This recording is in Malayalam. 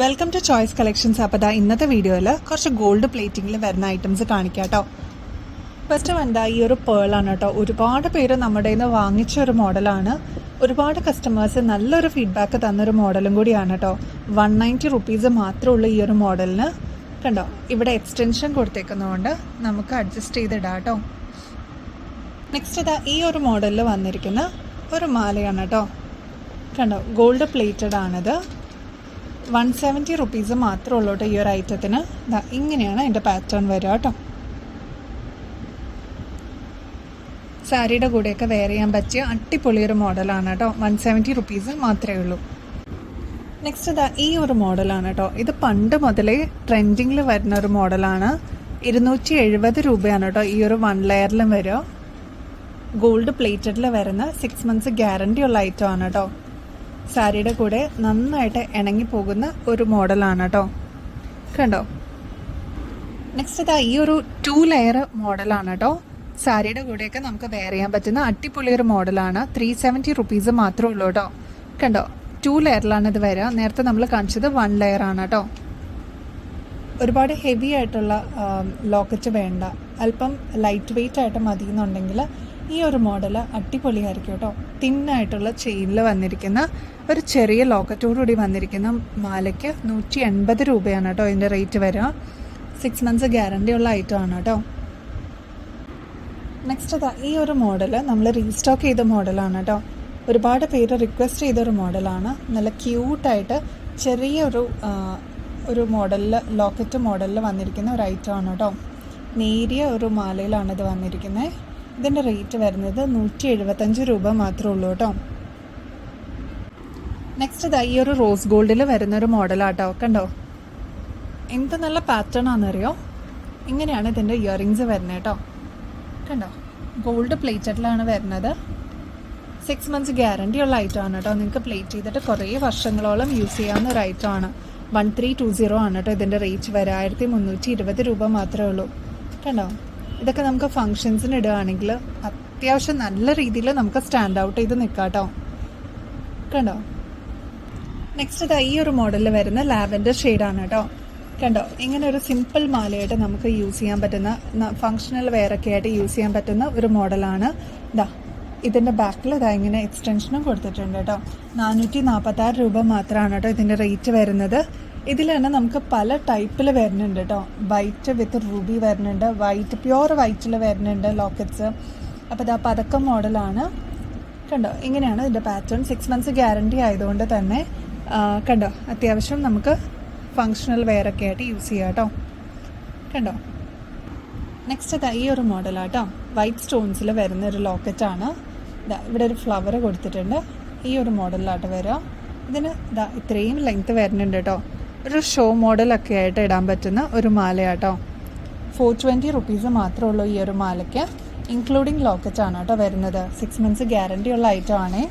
വെൽക്കം ടു ചോയ്സ് കളക്ഷൻസ് അപ്പോൾ ദാ ഇന്നത്തെ വീഡിയോയിൽ കുറച്ച് ഗോൾഡ് പ്ലേറ്റിംഗിൽ വരുന്ന ഐറ്റംസ് കാണിക്കാം കേട്ടോ ഫസ്റ്റ് വേണ്ട ഈ ഒരു പേളാണ് കേട്ടോ ഒരുപാട് പേര് നമ്മുടെ നിന്ന് വാങ്ങിച്ച ഒരു മോഡലാണ് ഒരുപാട് കസ്റ്റമേഴ്സ് നല്ലൊരു ഫീഡ്ബാക്ക് തന്നൊരു മോഡലും കൂടിയാണ് കേട്ടോ വൺ നയന്റി റുപ്പീസ് മാത്രമുള്ള ഈ ഒരു മോഡലിന് കണ്ടോ? ഇവിടെ എക്സ്റ്റൻഷൻ കൊടുത്തേക്കുന്നതുകൊണ്ട് നമുക്ക് അഡ്ജസ്റ്റ് ചെയ്തിടാം കേട്ടോ നെക്സ്റ്റ് ഇതാ ഈ ഒരു മോഡലിൽ വന്നിരിക്കുന്ന ഒരു മാലയാണ് കേട്ടോ കണ്ടോ? ഗോൾഡ് പ്ലേറ്റഡ് ആണിത്. വൺ സെവന്റി റുപ്പീസ് മാത്രമേ ഉള്ളൂ കേട്ടോ ഈ ഒരു ഐറ്റത്തിന് ഇങ്ങനെയാണ് അതിന്റെ പാറ്റേൺ വരിക കേട്ടോ സാരിയുടെ കൂടെയൊക്കെ വെയർ ചെയ്യാൻ പറ്റിയ അടിപൊളി ഒരു മോഡലാണ് കേട്ടോ വൺ സെവന്റി റുപ്പീസ് മാത്രമേ ഉള്ളൂ. നെക്സ്റ്റ് ഇതാ ഈ ഒരു മോഡലാണ് കേട്ടോ ഇത് പണ്ട് മുതലേ ട്രെൻഡിങ്ങിൽ വരുന്ന ഒരു മോഡലാണ് ഇരുന്നൂറ്റി എഴുപത് രൂപയാണ് കേട്ടോ ഈ ഒരു വൺ ലെയറിലും വരിക. ഗോൾഡ് പ്ലേറ്റഡിൽ വരുന്ന സിക്സ് മന്ത്സ് ഗ്യാരണ്ടി ഉള്ള ഐറ്റം ആണ് കേട്ടോ സാരിയുടെ കൂടെ നന്നായിട്ട് ഇണങ്ങി പോകുന്ന ഒരു മോഡലാണ് കേട്ടോ കണ്ടോ? നെക്സ്റ്റ് ഇതാ ഈ ഒരു ടു ലെയർ മോഡലാണ് കേട്ടോ സാരിയുടെ കൂടെയൊക്കെ നമുക്ക് വെയർ ചെയ്യാൻ പറ്റുന്ന അടിപൊളി ഒരു മോഡലാണ്. ത്രീ സെവന്റി റുപ്പീസ് മാത്രമേ ഉള്ളൂ കേട്ടോ കണ്ടോ? ടു ലെയറിലാണ് ഇത് വരിക നേരത്തെ നമ്മൾ കാണിച്ചത് വൺ ലെയർ ആണ് കേട്ടോ ഒരുപാട് ഹെവി ആയിട്ടുള്ള ലോക്കറ്റ് വേണ്ട. അല്പം ലൈറ്റ് വെയിറ്റ് ആയിട്ട് മതി എന്നുണ്ടെങ്കിൽ ഈ ഒരു മോഡൽ അടിപൊളിയായിരിക്കും കേട്ടോ. തിന്നായിട്ടുള്ള ചെയിനിൽ വന്നിരിക്കുന്ന ഒരു ചെറിയ ലോക്കറ്റോടുകൂടി വന്നിരിക്കുന്ന മാലയ്ക്ക് നൂറ്റി എൺപത് രൂപയാണ് കേട്ടോ ഇതിന്റെ റേറ്റ് വരിക. സിക്സ് മന്ത്സ് ഗ്യാരണ്ടി ഉള്ള ഐറ്റം ആണ് കേട്ടോ. നെക്സ്റ്റ് അതാ ഈ ഒരു മോഡൽ നമ്മൾ റീസ്റ്റോക്ക് ചെയ്ത മോഡലാണ് കേട്ടോ. ഒരുപാട് പേര് റിക്വസ്റ്റ് ചെയ്ത ഒരു മോഡലാണ്. നല്ല ക്യൂട്ടായിട്ട് ചെറിയൊരു ഒരു ഒരു മോഡലിൽ ലോക്കറ്റ് മോഡലിൽ വന്നിരിക്കുന്ന ഒരു ഐറ്റം ആണ് കേട്ടോ. നേരിയ ഒരു മാലയിലാണ് ഇത് വന്നിരിക്കുന്നത് ഇതിന്റെ റേറ്റ് വരുന്നത് നൂറ്റി എഴുപത്തഞ്ച് രൂപ മാത്രമേ ഉള്ളൂ കേട്ടോ. നെക്സ്റ്റ് ഇതാ ഈ ഒരു റോസ് ഗോൾഡിൽ വരുന്ന ഒരു മോഡലാട്ടോ കണ്ടോ? എന്ത് നല്ല പാറ്റേൺ ആണെന്നറിയോ? ഇങ്ങനെയാണ് ഇതിന്റെ ഇയറിങ്സ് വരുന്നത് കേട്ടോ. കണ്ടോ? ഗോൾഡ് പ്ലേറ്റഡിലാണ് വരുന്നത്. സിക്സ് മന്ത്സ് ഗ്യാരണ്ടി ഉള്ള ഐറ്റം ആണ് കേട്ടോ. നിങ്ങൾക്ക് പ്ലേറ്റ് ചെയ്തിട്ട് കുറേ വർഷങ്ങളോളം യൂസ് ചെയ്യാവുന്ന ഒരു ഐറ്റം ആണ്. വൺ ത്രീ ടു സീറോ ആണ് കേട്ടോ ഇതിന്റെ റേറ്റ് വരെ. ആയിരത്തി മുന്നൂറ്റി ഇരുപത് രൂപ മാത്രമേ ഉള്ളൂ. കണ്ടോ? ഇതൊക്കെ നമുക്ക് ഫങ്ഷൻസിന് ഇടുകയാണെങ്കിൽ അത്യാവശ്യം നല്ല രീതിയിൽ നമുക്ക് സ്റ്റാൻഡ് ഔട്ട് ചെയ്ത് നിൽക്കാം കേട്ടോ കണ്ടോ? നെക്സ്റ്റ് ഇതാ ഈ ഒരു മോഡലിൽ വരുന്ന ലാവൻഡർ ഷെയ്ഡാണ് കേട്ടോ കണ്ടോ? ഇങ്ങനെ ഒരു സിമ്പിൾ മാലയായിട്ട് നമുക്ക് യൂസ് ചെയ്യാൻ പറ്റുന്ന ഫങ്ഷണൽ വെയറൊക്കെ ആയിട്ട് യൂസ് ചെയ്യാൻ പറ്റുന്ന ഒരു മോഡലാണ് ഇതാ ഇതിന്റെ ബാക്കിൽ ഇതാ ഇങ്ങനെ എക്സ്റ്റൻഷനും കൊടുത്തിട്ടുണ്ട് കേട്ടോ നാനൂറ്റി നാൽപ്പത്താറ് രൂപ മാത്രമാണ് കേട്ടോ ഇതിന്റെ റേറ്റ് വരുന്നത്. ഇതിൽ തന്നെ നമുക്ക് പല ടൈപ്പിൽ വരുന്നുണ്ട് കേട്ടോ വൈറ്റ് വിത്ത് റൂബി വരുന്നുണ്ട്. വൈറ്റ് പ്യുവർ വൈറ്റിൽ വരുന്നുണ്ട് ലോക്കറ്റ്സ് അപ്പോൾ ഇതാ പതക്കം മോഡലാണ് കണ്ടോ? ഇങ്ങനെയാണ് ഇതിന്റെ പാറ്റേൺ സിക്സ് മന്ത്സ് ഗ്യാരണ്ടി ആയതുകൊണ്ട് തന്നെ കണ്ടോ? അത്യാവശ്യം നമുക്ക് ഫങ്ഷണൽ വെയറൊക്കെ ആയിട്ട് യൂസ് ചെയ്യാം കേട്ടോ കണ്ടോ? നെക്സ്റ്റ് ഇതാ ഈ ഒരു മോഡലാട്ടോ വൈറ്റ് സ്റ്റോൺസിൽ വരുന്ന ഒരു ലോക്കറ്റാണ് ഇതാ ഇവിടെ ഒരു ഫ്ലവർ കൊടുത്തിട്ടുണ്ട്. ഈ ഒരു മോഡലിലാട്ടോ വരിക ഇതിന് ഇതാ ഇത്രയും ലെങ്ത്ത് വരുന്നുണ്ട് കേട്ടോ ഒരു ഷോ മോഡലൊക്കെ ആയിട്ട് ഇടാൻ പറ്റുന്ന ഒരു മാലയാട്ടോ. ഫോർ ട്വന്റി റുപ്പീസ് മാത്രമേ ഉള്ളൂ ഈ ഒരു മാലയ്ക്ക് ഇൻക്ലൂഡിങ് ലോക്കറ്റാണ് കേട്ടോ വരുന്നത്. സിക്സ് മന്ത്സ് ഗ്യാരണ്ടി ഉള്ള ഐറ്റം ആണേ.